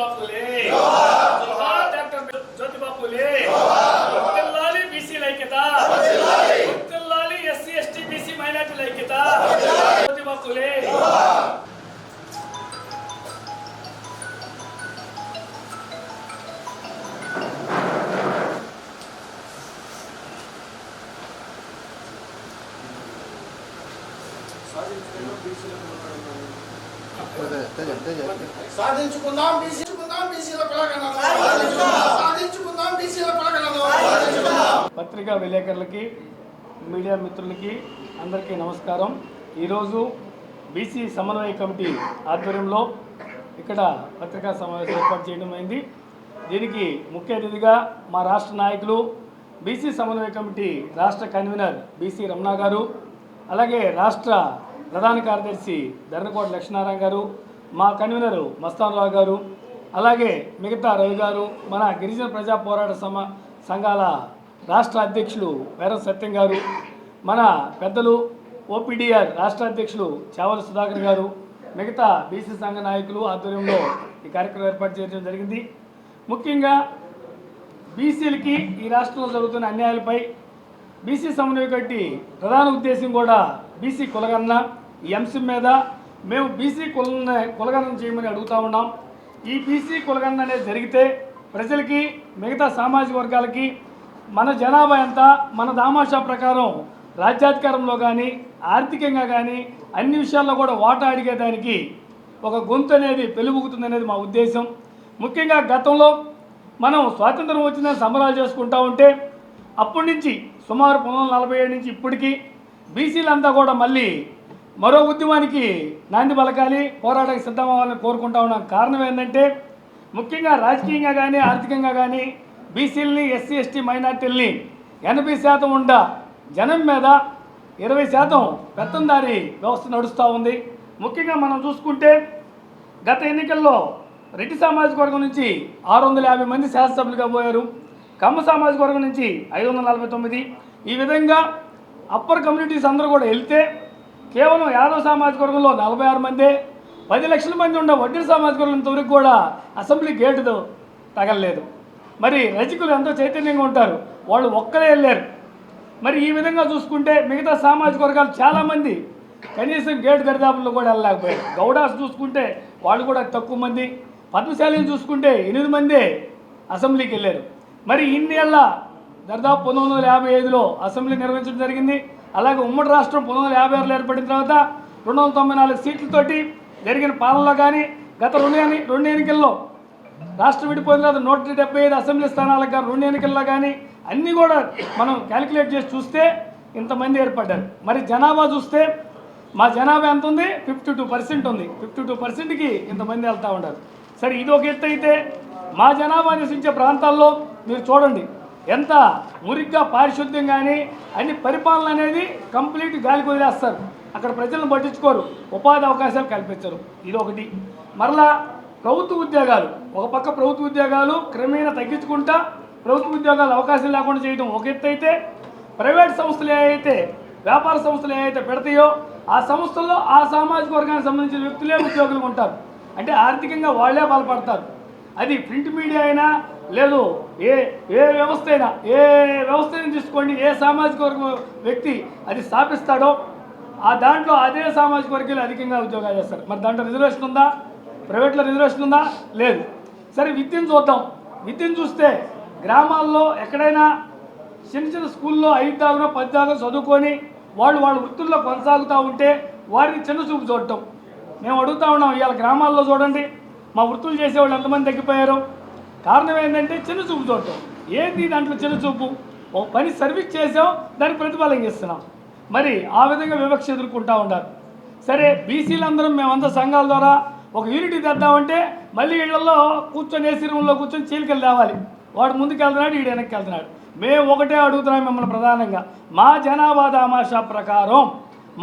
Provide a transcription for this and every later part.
మహాత్మా జ్యోతిబా ఫులే జోహార్. డాక్టర్ జ్యోతిబా ఫులే వర్ధిల్లాలి బీసీల ఐక్యత. వర్ధిల్లాలి ఎస్సీ ఎస్టీ బీసీ మైనార్టీల ఐక్యత. జ్యోతిబా ఫులే సాధించుకుందాం బీసీకుందాం పత్రికా విలేకరులకి మీడియా మిత్రులకి అందరికీ నమస్కారం. ఈరోజు బీసీ సమన్వయ కమిటీ ఆధ్వర్యంలో ఇక్కడ పత్రికా సమావేశం ఏర్పాటు చేయడం అయింది. దీనికి ముఖ్య అతిథిగా మా రాష్ట్ర నాయకులు బీసీ సమన్వయ కమిటీ రాష్ట్ర కన్వీనర్ బీసీ రమణ గారు అలాగే రాష్ట్ర ప్రధాన కార్యదర్శి ధర్నకోట లక్ష్మీనారాయణ గారు మా కన్వీనరు మస్తాన్రావు గారు అలాగే మిగతా రవి గారు మన గిరిజన ప్రజా పోరాట సమ సంఘాల రాష్ట్ర అధ్యక్షులు వీర సత్యం గారు మన పెద్దలు ఓపీడీఆర్ రాష్ట్ర అధ్యక్షులు చావల సుధాకర్ గారు మిగతా బీసీ సంఘ నాయకులు ఆధ్వర్యంలో ఈ కార్యక్రమం ఏర్పాటు చేయడం జరిగింది. ముఖ్యంగా బీసీలకి ఈ రాష్ట్రంలో జరుగుతున్న అన్యాయాలపై బీసీ సమన్వయ కట్టి ప్రధాన ఉద్దేశం కూడా బీసీ కులగన్న ఈ అంశం మీద మేము బీసీ కుల కులగణన చేయమని అడుగుతా ఉన్నాం. ఈ బీసీ కులగణన అనేది జరిగితే ప్రజలకి మిగతా సామాజిక వర్గాలకి మన జనాభా ఎంత మన దామాషా ప్రకారం రాజ్యాధికారంలో కానీ ఆర్థికంగా కానీ అన్ని విషయాల్లో కూడా ఓటా అడిగేదానికి ఒక గొంతు అనేది పెలుబుకుతుంది అనేది మా ఉద్దేశం. ముఖ్యంగా గతంలో మనం స్వాతంత్రం వచ్చిందని సంబరాలు చేసుకుంటా ఉంటే అప్పటి నుంచి సుమారు పంతొమ్మిది నలభై ఏడు నుంచి ఇప్పటికీ బీసీలంతా కూడా మళ్ళీ మరో ఉద్యమానికి నాంది పలకాలి పోరాటానికి సిద్ధమవ్వాలని కోరుకుంటా ఉన్నాం. కారణం ఏంటంటే ముఖ్యంగా రాజకీయంగా కానీ ఆర్థికంగా కానీ బీసీలని ఎస్సీ ఎస్టీ మైనార్టీలని ఎనభై శాతం ఉండ జనం మీద ఇరవై శాతం పెత్తందారి వ్యవస్థ నడుస్తూ ఉంది. ముఖ్యంగా మనం చూసుకుంటే గత ఎన్నికల్లో రెడ్డి సామాజిక వర్గం నుంచి ఆరు వందల యాభై మంది శాసనసభ్యులుగా పోయారు. కమ్మ సామాజిక వర్గం నుంచి ఐదు వందల నలభై తొమ్మిది. ఈ విధంగా అప్పర్ కమ్యూనిటీస్ అందరూ కూడా వెళ్తే కేవలం యాదవ సామాజిక వర్గంలో నలభై ఆరు మందే పది లక్షల మంది ఉన్న వడ్డీ సామాజిక వర్గం ఇంతవరకు కూడా అసెంబ్లీ గేటు తగలలేదు. మరి రజకులు ఎంతో చైతన్యంగా ఉంటారు. వాళ్ళు ఒక్కరే వెళ్ళారు. మరి ఈ విధంగా చూసుకుంటే మిగతా సామాజిక వర్గాలు చాలామంది కనీసం గేట్ దరిదాపుల్లో కూడా వెళ్ళలేకపోయారు. గౌడాస్ చూసుకుంటే వాళ్ళు కూడా తక్కువ మంది పద్మశాలిని చూసుకుంటే ఎనిమిది మందే అసెంబ్లీకి వెళ్ళారు. మరి ఇన్నేళ్ళ దరిదాపు పంతొమ్మిది వందల యాభై ఐదులో అసెంబ్లీ నిర్వహించడం జరిగింది. అలాగే ఉమ్మడి రాష్ట్రం పంతొమ్మిది వందల యాభై ఆరులో ఏర్పడిన తర్వాత రెండు వందల తొంభై నాలుగు సీట్లతోటి జరిగిన పాలనలో కానీ గత రెండు రెండు ఎన్నికల్లో రాష్ట్రం విడిపోయిన తర్వాత నూట డెబ్బై ఐదు అసెంబ్లీ స్థానాలకు కానీ రెండు ఎన్నికల్లో కానీ అన్నీ కూడా మనం క్యాలిక్యులేట్ చేసి చూస్తే ఇంతమంది ఏర్పడ్డారు. మరి జనాభా చూస్తే మా జనాభా ఎంత ఉంది? ఫిఫ్టీ టూ పర్సెంట్ ఉంది. ఫిఫ్టీ టూ పర్సెంట్కి ఇంతమంది వెళ్తూ ఉంటారు సరే ఇది ఒక ఎత్తు అయితే మా జనాభా నివసించే ప్రాంతాల్లో మీరు చూడండి. ఎంత మురిగ్గా పారిశుద్ధ్యం కానీ అన్ని పరిపాలన అనేది కంప్లీట్ గాలికి వదిలేస్తారు. అక్కడ ప్రజలను పట్టించుకోరు. ఉపాధి అవకాశాలు కల్పించరు. ఇది ఒకటి. మరలా ప్రభుత్వ ఉద్యోగాలు. ఒక పక్క ప్రభుత్వ ఉద్యోగాలు క్రమేణా తగ్గించుకుంటా ప్రభుత్వ ఉద్యోగాలు అవకాశం లేకుండా చేయడం ఒక ఎత్తు అయితే ప్రైవేట్ సంస్థలు ఏవైతే వ్యాపార సంస్థలు ఏవైతే పెడతాయో ఆ సంస్థల్లో ఆ సామాజిక వర్గానికి సంబంధించిన వ్యక్తులే ఉద్యోగులు ఉంటారు. అంటే ఆర్థికంగా వాళ్ళే బలపడతారు. అది ప్రింట్ మీడియా అయినా లేదు ఏ ఏ వ్యవస్థ అయినా ఏ వ్యవస్థ అయినా తీసుకోండి ఏ సామాజిక వర్గ వ్యక్తి అది స్థాపిస్తాడో ఆ దాంట్లో అదే సామాజిక వర్గాలు అధికంగా ఉద్యోగాలు చేస్తారు. మరి దాంట్లో రిజర్వేషన్ ఉందా? ప్రైవేట్లో రిజర్వేషన్ ఉందా? లేదు. సరే విద్యను చూద్దాం. విద్యను చూస్తే గ్రామాల్లో ఎక్కడైనా చిన్న చిన్న స్కూల్లో ఐదు దాకా పది దాకా చదువుకొని వాళ్ళు వాళ్ళ వృత్తుల్లో కొనసాగుతూ ఉంటే వారిని చిన్న చూపు చూడటం. మేము అడుగుతా ఉన్నాం ఇవాళ గ్రామాల్లో చూడండి. మా వృత్తులు చేసేవాళ్ళు ఎంతమంది తగ్గిపోయారు? కారణం ఏంటంటే చిన్న చూపు చూడటం ఏంటి దాంట్లో చిన్న చూపు ఓ పని సర్వీస్ చేసాం దాని ప్రతిఫలం ఇస్తున్నాం. మరి ఆ విధంగా వివక్ష ఎదుర్కొంటూ ఉన్నారు. సరే బీసీలందరం మేమంతా సంఘాల ద్వారా ఒక యూనిటీ తెద్దామంటే మళ్ళీ ఇళ్ళలో కూర్చొని ఏసీ రూమ్లో కూర్చొని చీలికలు తేవాలి. వాడు ముందుకు వెళ్తున్నాడు ఈడు వెనక్కి వెళ్తున్నాడు మేము ఒకటే అడుగుతున్నాం మిమ్మల్ని ప్రధానంగా. మా జనాభా దామాషా ప్రకారం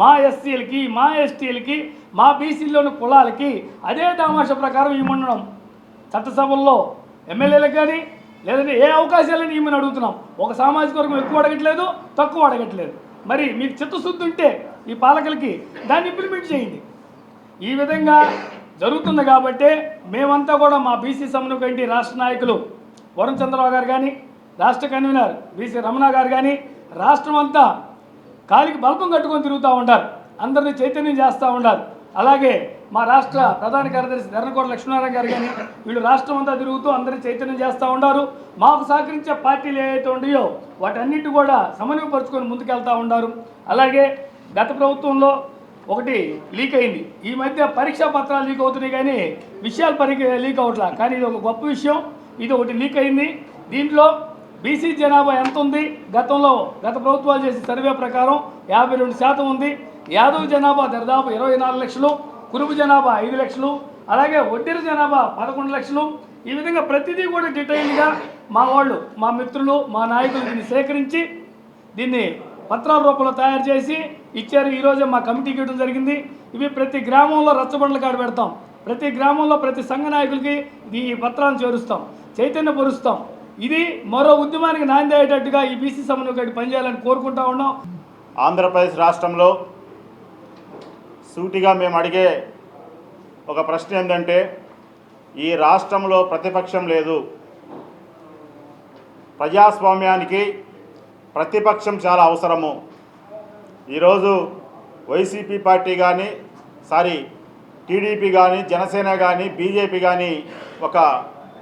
మా ఎస్సీలకి మా ఎస్టీలకి మా బీసీలోని కులాలకి అదే దామాషా ప్రకారం ఇవ్వమండడం చట్టసభల్లో ఎమ్మెల్యేలకు కానీ లేదంటే ఏ అవకాశాలని ఇమ్మని అడుగుతున్నాం? ఒక సామాజిక వర్గం ఎక్కువ అడగట్లేదు తక్కువ అడగట్లేదు. మరి మీకు చిత్తశుద్ధి ఉంటే ఈ పాలకులకి దాన్ని ఇంప్లిమెంట్ చేయండి. ఈ విధంగా జరుగుతుంది కాబట్టే మేమంతా కూడా మా బీసీ సమన్వయ రాష్ట్ర నాయకులు వరుణ్ చంద్రరావు గారు కానీ రాష్ట్ర కన్వీనర్ బీసీ రమణ గారు కానీ రాష్ట్రం అంతా కాలికి బల్బం కట్టుకొని తిరుగుతూ ఉంటారు అందరినీ చైతన్యం చేస్తూ ఉంటారు అలాగే మా రాష్ట్ర ప్రధాన కార్యదర్శి ధర్నకోట లక్ష్మీనారాయణ గారు కానీ వీళ్ళు రాష్ట్రం అంతా తిరుగుతూ అందరినీ చైతన్యం చేస్తూ ఉంటారు మాకు సహకరించే పార్టీలు ఏవైతే ఉన్నాయో వాటన్నిటి కూడా సమన్వయపరుచుకొని ముందుకెళ్తూ ఉంటారు అలాగే గత ప్రభుత్వంలో ఒకటి లీక్ అయింది. ఈ మధ్య పరీక్షా పత్రాలు లీక్ అవుతున్నాయి కానీ విషయాలు పరి లీక్ అవట్లా కానీ ఇది ఒక గొప్ప విషయం. ఇది ఒకటి లీక్ అయింది. దీంట్లో బీసీ జనాభా ఎంత ఉంది? గతంలో గత ప్రభుత్వాలు చేసిన సర్వే ప్రకారం యాభై రెండు శాతం ఉంది. యాదవ్ జనాభా దాదాపు ఇరవై నాలుగు లక్షలు కురుపు జనాభా ఐదు లక్షలు అలాగే వడ్డీల జనాభా పదకొండు లక్షలు. ఈ విధంగా ప్రతిదీ కూడా డీటెయిల్గా మా వాళ్ళు మా మిత్రులు మా నాయకులు దీన్ని సేకరించి దీన్ని పత్రాల రూపంలో తయారు చేసి ఇచ్చారు. ఈరోజే మా కమిటీకి ఇవ్వడం జరిగింది. ఇవి ప్రతి గ్రామంలో రచ్చబండ్ల కాడ పెడతాం. ప్రతి గ్రామంలో ప్రతి సంఘ నాయకులకి ఈ పత్రాలను చేరుస్తాం చైతన్య పరుస్తాం. ఇది మరో ఉద్యమానికి నాంది అయ్యేటట్టుగా ఈ బీసీ సమన్వయ కమిటీ పనిచేయాలని కోరుకుంటా ఉన్నాం. ఆంధ్రప్రదేశ్ రాష్ట్రంలో సూటిగా మేము అడిగే ఒక ప్రశ్న ఏంటంటే ఈ రాష్ట్రంలో ప్రతిపక్షం లేదు. ప్రజాస్వామ్యానికి ప్రతిపక్షం చాలా అవసరము. ఈరోజు వైసీపీ పార్టీ కానీ సారీ టీడీపీ కానీ జనసేన కానీ బీజేపీ కానీ ఒక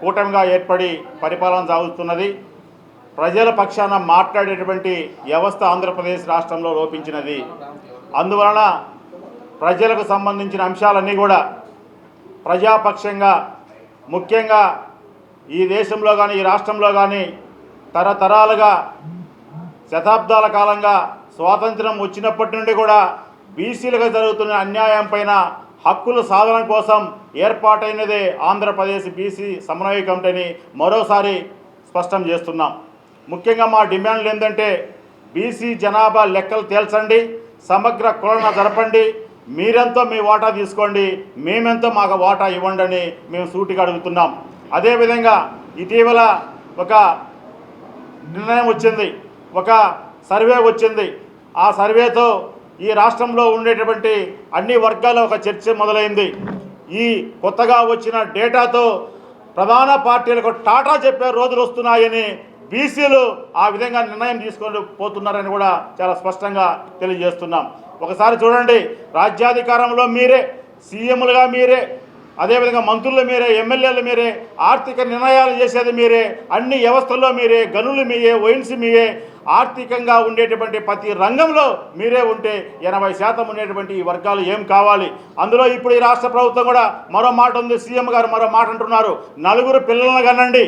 కూటమిగా ఏర్పడి పరిపాలన సాగుతున్నది. ప్రజల పక్షాన మాట్లాడేటువంటి వ్యవస్థ ఆంధ్రప్రదేశ్ రాష్ట్రంలో లోపించినది. అందువలన ప్రజలకు సంబంధించిన అంశాలన్నీ కూడా ప్రజాపక్షంగా ముఖ్యంగా ఈ దేశంలో కానీ ఈ రాష్ట్రంలో కానీ తరతరాలుగా శతాబ్దాల కాలంగా స్వాతంత్రం వచ్చినప్పటి నుండి కూడా బీసీలుగా జరుగుతున్న అన్యాయం పైన హక్కుల సాధన కోసం ఏర్పాటైనదే ఆంధ్రప్రదేశ్ బీసీ సమన్వయ కమిటీని మరోసారి స్పష్టం చేస్తున్నాం. ముఖ్యంగా మా డిమాండ్లు ఏంటంటే బీసీ జనాభా లెక్కలు తేల్చండి సమగ్ర కులన జరపండి మీరెంతో మీ వాటా తీసుకోండి మేమెంతో మాకు వాటా ఇవ్వండి అని మేము సూటిగా అడుగుతున్నాం. అదేవిధంగా ఇటీవల ఒక నిర్ణయం వచ్చింది ఒక సర్వే వచ్చింది. ఆ సర్వేతో ఈ రాష్ట్రంలో ఉండేటువంటి అన్ని వర్గాల ఒక చర్చ మొదలైంది. ఈ కొత్తగా వచ్చిన డేటాతో ప్రధాన పార్టీలకు టాటా చెప్పే రోజులు వస్తున్నాయని బీసీలు ఆ విధంగా నిర్ణయం తీసుకొని పోతున్నారని కూడా చాలా స్పష్టంగా తెలియజేస్తున్నాం. ఒకసారి చూడండి రాజ్యాధికారంలో మీరే సీఎంలుగా మీరే అదేవిధంగా మంత్రులు మీరే ఎమ్మెల్యేలు మీరే ఆర్థిక నిర్ణయాలు చేసేది మీరే అన్ని వ్యవస్థల్లో మీరే గనులు మీయే వైన్స్ మీయే ఆర్థికంగా ఉండేటువంటి ప్రతి రంగంలో మీరే ఉంటే ఎనభై శాతం ఉండేటువంటి ఈ వర్గాలు ఏం కావాలి? అందులో ఇప్పుడు ఈ రాష్ట్ర ప్రభుత్వం కూడా మరో మాట ఉంది సీఎం గారు మరో మాట అంటున్నారు నలుగురు పిల్లలను కనండి.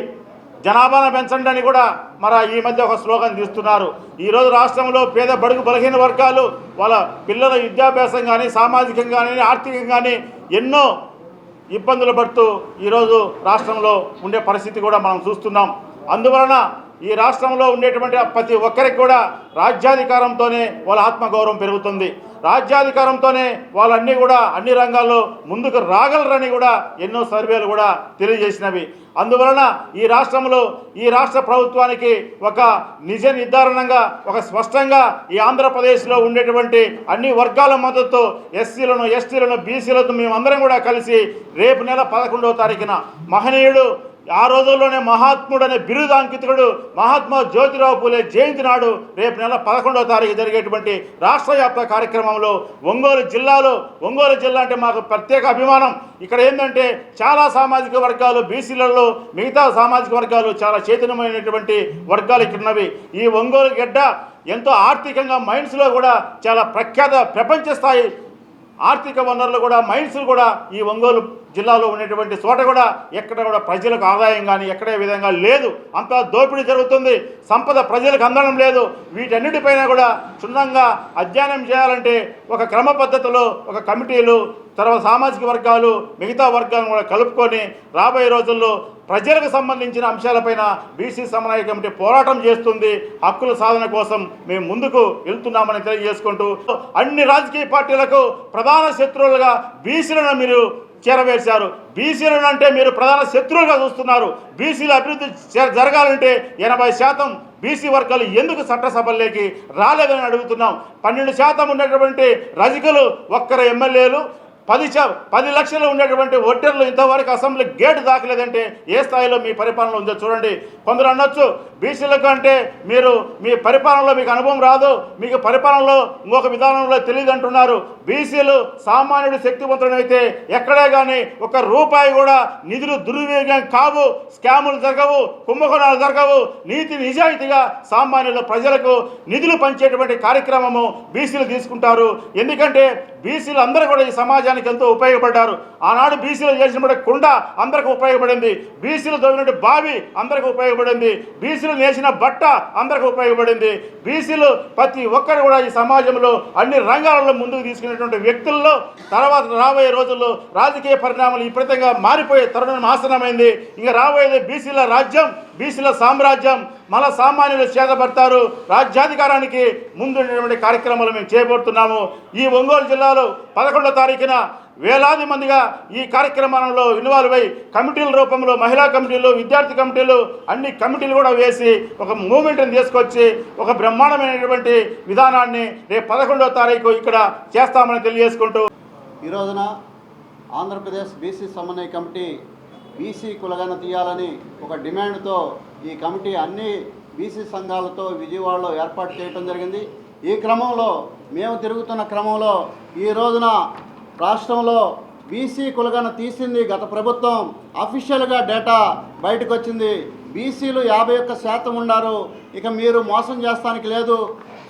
జనాభాను పెంచండి అని కూడా మరి ఈ మధ్య ఒక స్లోగన్ తీస్తున్నారు. ఈరోజు రాష్ట్రంలో పేద బడుగు బలహీన వర్గాలు వాళ్ళ పిల్లల విద్యాభ్యాసం కానీ సామాజికంగా కానీ ఆర్థికంగా కానీ ఎన్నో ఇబ్బందులు పడుతూ ఈరోజు రాష్ట్రంలో ఉండే పరిస్థితి కూడా మనం చూస్తున్నాం. అందువలన ఈ రాష్ట్రంలో ఉండేటువంటి ప్రతి ఒక్కరికి కూడా రాజ్యాధికారంతోనే వాళ్ళ ఆత్మగౌరవం పెరుగుతుంది. రాజ్యాధికారంతోనే వాళ్ళన్నీ కూడా అన్ని రంగాల్లో ముందుకు రాగలరని కూడా ఎన్నో సర్వేలు కూడా తెలియజేసినవి. అందువలన ఈ రాష్ట్రంలో ఈ రాష్ట్ర ప్రభుత్వానికి ఒక నిజ నిర్ధారణంగా ఒక స్పష్టంగా ఈ ఆంధ్రప్రదేశ్లో ఉండేటువంటి అన్ని వర్గాల మద్దతు ఎస్సీలను ఎస్టీలను బీసీలను మేమందరం కూడా కలిసి రేపు నెల పదకొండవ తారీఖున మహనీయుడు ఆ రోజుల్లోనే మహాత్ముడు అనే బిరుదాంకితుడు మహాత్మా జ్యోతిరావు పూలే జయంతి నాడు రేపు నెల పదకొండవ తారీఖు జరిగేటువంటి రాష్ట్ర వ్యాప్త కార్యక్రమంలో ఒంగోలు జిల్లాలో ఒంగోలు జిల్లా అంటే మాకు ప్రత్యేక అభిమానం. ఇక్కడ ఏంటంటే చాలా సామాజిక వర్గాలు బీసీలలో మిగతా సామాజిక వర్గాలు చాలా చైతన్యమైనటువంటి వర్గాలు ఇక్కడ ఉన్నవి. ఈ ఒంగోలు గడ్డ ఎంతో ఆర్థికంగా మైండ్స్లో కూడా చాలా ప్రఖ్యాత ప్రపంచ స్థాయి ఆర్థిక వనరులు కూడా మైన్స్ కూడా ఈ ఒంగోలు జిల్లాలో ఉన్నటువంటి చోట కూడా ఎక్కడ కూడా ప్రజలకు ఆదాయం కానీ ఎక్కడే విధంగా లేదు. అంతా దోపిడీ జరుగుతుంది. సంపద ప్రజలకు అందడం లేదు. వీటన్నిటిపైన కూడా క్షుణ్ణంగా అధ్యయనం చేయాలంటే ఒక క్రమ పద్ధతిలో ఒక కమిటీలు తర్వాత సామాజిక వర్గాలు మిగతా వర్గాలను కూడా కలుపుకొని రాబోయే రోజుల్లో ప్రజలకు సంబంధించిన అంశాలపైన బీసీ సమన్వయ కమిటీ పోరాటం చేస్తుంది. హక్కుల సాధన కోసం మేము ముందుకు వెళ్తున్నామని తెలియజేసుకుంటూ అన్ని రాజకీయ పార్టీలకు ప్రధాన శత్రువులుగా బీసీలను మీరు చేరవేశారు. బీసీలను అంటే మీరు ప్రధాన శత్రువులుగా చూస్తున్నారు. బీసీల అభివృద్ధి జరగాలంటే ఎనభై శాతం బీసీ వర్గాలు ఎందుకు చట్టసభల్లోకి రాలేదని అడుగుతున్నాం. పన్నెండు శాతం ఉన్నటువంటి రజకులు ఒక్కరు ఎమ్మెల్యేలు పది చ పది లక్షలు ఉండేటువంటి ఒడ్డర్లు ఇంతవరకు అసెంబ్లీ గేటు దాకలేదంటే ఏ స్థాయిలో మీ పరిపాలన ఉందో చూడండి. కొందరు అనొచ్చు బీసీలకు అంటే మీరు మీ పరిపాలనలో మీకు అనుభవం రాదు మీకు పరిపాలనలో ఇంకొక విధానంలో తెలియదు అంటున్నారు. బీసీలు సామాన్యుడు శక్తివంతుడైతే ఎక్కడే కానీ ఒక రూపాయి కూడా నిధులు దుర్వినియోగం కావు స్కాములు జరగవు కుంభకోణాలు జరగవు. నీతి నిజాయితీగా సామాన్యుల ప్రజలకు నిధులు పంచేటువంటి కార్యక్రమము బీసీలు తీసుకుంటారు. ఎందుకంటే బీసీలు అందరూ కూడా ఈ సమాజానికి ఎంతో ఉపయోగపడ్డారు. ఆనాడు బీసీలు చేసినటువంటి కుండ అందరికి ఉపయోగపడింది. బీసీలు తవ్వినటువంటి బావి అందరికి ఉపయోగపడింది. బీసీలు నేసిన బట్ట అందరికి ఉపయోగపడింది. బీసీలు ప్రతి ఒక్కరు కూడా ఈ సమాజంలో అన్ని రంగాలలో ముందుకు తీసుకునేటువంటి వ్యక్తుల్లో తర్వాత రాబోయే రోజుల్లో రాజకీయ పరిణామాలు విపరీతంగా మారిపోయే తరుణం ఆసనమైంది ఇంకా రాబోయేది బీసీల రాజ్యం బీసీల సామ్రాజ్యం మళ్ళా సామాన్యులు చేతపడతారు రాజ్యాధికారానికి ముందున్నటువంటి కార్యక్రమాలు మేము చేయబోతున్నాము. ఈ ఒంగోలు జిల్లాలో పదకొండో తారీఖున వేలాది మందిగా ఈ కార్యక్రమంలో ఇన్వాల్వ్ అయి కమిటీల రూపంలో మహిళా కమిటీలు విద్యార్థి కమిటీలు అన్ని కమిటీలు కూడా వేసి ఒక మూమెంట్ని తీసుకొచ్చి ఒక బ్రహ్మాండమైనటువంటి విధానాన్ని రేపు పదకొండో తారీఖు ఇక్కడ చేస్తామని తెలియజేసుకుంటూ ఈ రోజున ఆంధ్రప్రదేశ్ బీసీ సమన్వయ కమిటీ బీసీ కులగన తీయాలని ఒక డిమాండ్తో ఈ కమిటీ అన్ని బీసీ సంఘాలతో విజయవాడలో ఏర్పాటు చేయడం జరిగింది. ఈ క్రమంలో మేము తిరుగుతున్న క్రమంలో ఈ రోజున రాష్ట్రంలో బీసీ కులగన తీసింది గత ప్రభుత్వం. అఫీషియల్గా డేటా బయటకు వచ్చింది బీసీలు యాభై ఒక్క శాతం ఉన్నారు. ఇక మీరు మోసం చేస్తానికి లేదు.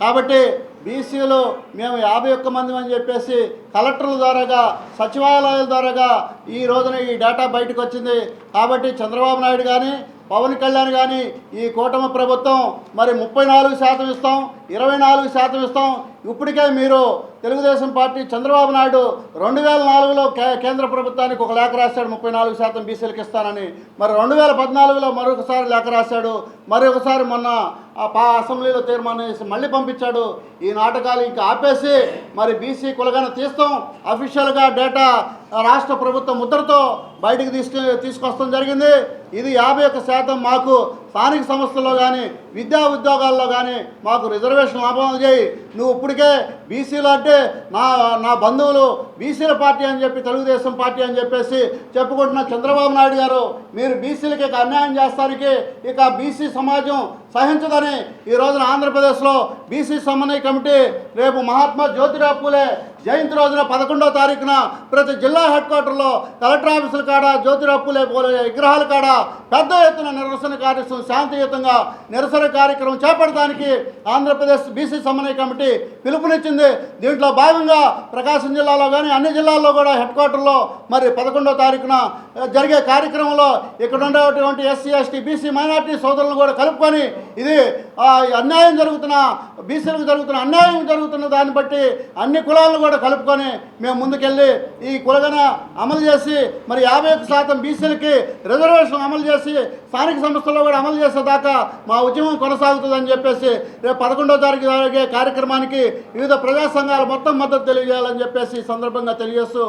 కాబట్టి బీసీలు మేము యాభై ఒక్క మంది అని చెప్పేసి కలెక్టర్ల ద్వారాగా సచివాలయాల ద్వారాగా ఈ రోజున ఈ డేటా బయటకు వచ్చింది. కాబట్టి చంద్రబాబు నాయుడు కానీ పవన్ కళ్యాణ్ కానీ ఈ కూటమి ప్రభుత్వం మరి ముప్పై నాలుగు శాతం ఇస్తాం ఇరవై నాలుగు శాతం ఇస్తాం ఇప్పటికే మీరు తెలుగుదేశం పార్టీ చంద్రబాబు నాయుడు రెండు వేల నాలుగులో కే కేంద్ర ప్రభుత్వానికి ఒక లేఖ రాశాడు ముప్పై నాలుగు శాతం బీసీలకు ఇస్తానని. మరి రెండు వేల పద్నాలుగులో మరొకసారి లేఖ రాశాడు మరొకసారి మొన్న పా అసెంబ్లీలో తీర్మానం చేసి మళ్ళీ పంపించాడు. ఈ నాటకాలు ఇంకా ఆపేసి మరి బీసీ కులగాన తీస్తాం. అఫీషియల్గా డేటా రాష్ట్ర ప్రభుత్వం ముద్రతో బయటికి తీసుకు తీసుకొస్తాం జరిగింది. ఇది యాభై ఒక్క శాతం మాకు స్థానిక సంస్థల్లో కానీ విద్యా ఉద్యోగాల్లో కానీ మాకు రిజర్వేషన్ లాభం చేయి. నువ్వు ఇప్పటికే బీసీలు అంటే నా నా బంధువులు బీసీల పార్టీ అని చెప్పి తెలుగుదేశం పార్టీ అని చెప్పేసి చెప్పుకుంటున్న చంద్రబాబు నాయుడు గారు మీరు బీసీలకి ఇక అన్యాయం చేస్తానికి ఇక బీసీ సమాజం సహించదని ఈ రోజున ఆంధ్రప్రదేశ్లో బీసీ సమన్వయ కమిటీ రేపు మహాత్మా జ్యోతిరావు పూలే జయంతి రోజున పదకొండో తారీఖున ప్రతి జిల్లా హెడ్ క్వార్టర్లో కలెక్టర్ ఆఫీసుల కాడ జ్యోతిరావు పూలే పూలే విగ్రహాల కాడ పెద్ద ఎత్తున నిరసన కార్యక్రమం శాంతియుతంగా నిరసన కార్యక్రమం చేపట్టడానికి ఆంధ్రప్రదేశ్ బీసీ సమన్వయ కమిటీ పిలుపునిచ్చింది. దీంట్లో భాగంగా ప్రకాశం జిల్లాలో కానీ అన్ని జిల్లాల్లో కూడా హెడ్ క్వార్టర్లో మరి పదకొండో తారీఖున జరిగే కార్యక్రమంలో ఇక్కడ ఉండేటువంటి ఎస్సీ ఎస్టీ బీసీ మైనార్టీ సోదరులను కూడా కలుపుకొని ఇది ఆ, అన్యాయం జరుగుతున్న బీసీలకు జరుగుతున్న అన్యాయం జరుగుతున్న దాన్ని బట్టి అన్ని కులాలను కూడా కలుపుకొని మేము ముందుకెళ్ళి ఈ కులగన అమలు చేసి మరి యాభై ఒక్క శాతం బీసీలకి రిజర్వేషన్ అమలు చేసి స్థానిక సంస్థల్లో కూడా అమలు చేసేదాకా మా ఉద్యమం ఉద్యమం కొనసాగుతుందని చెప్పేసి రేపు పదకొండో తారీఖు జరిగే కార్యక్రమానికి వివిధ ప్రజా సంఘాలు మొత్తం మద్దతు తెలియజేయాలని చెప్పేసి ఈ సందర్భంగా తెలియజేస్తూ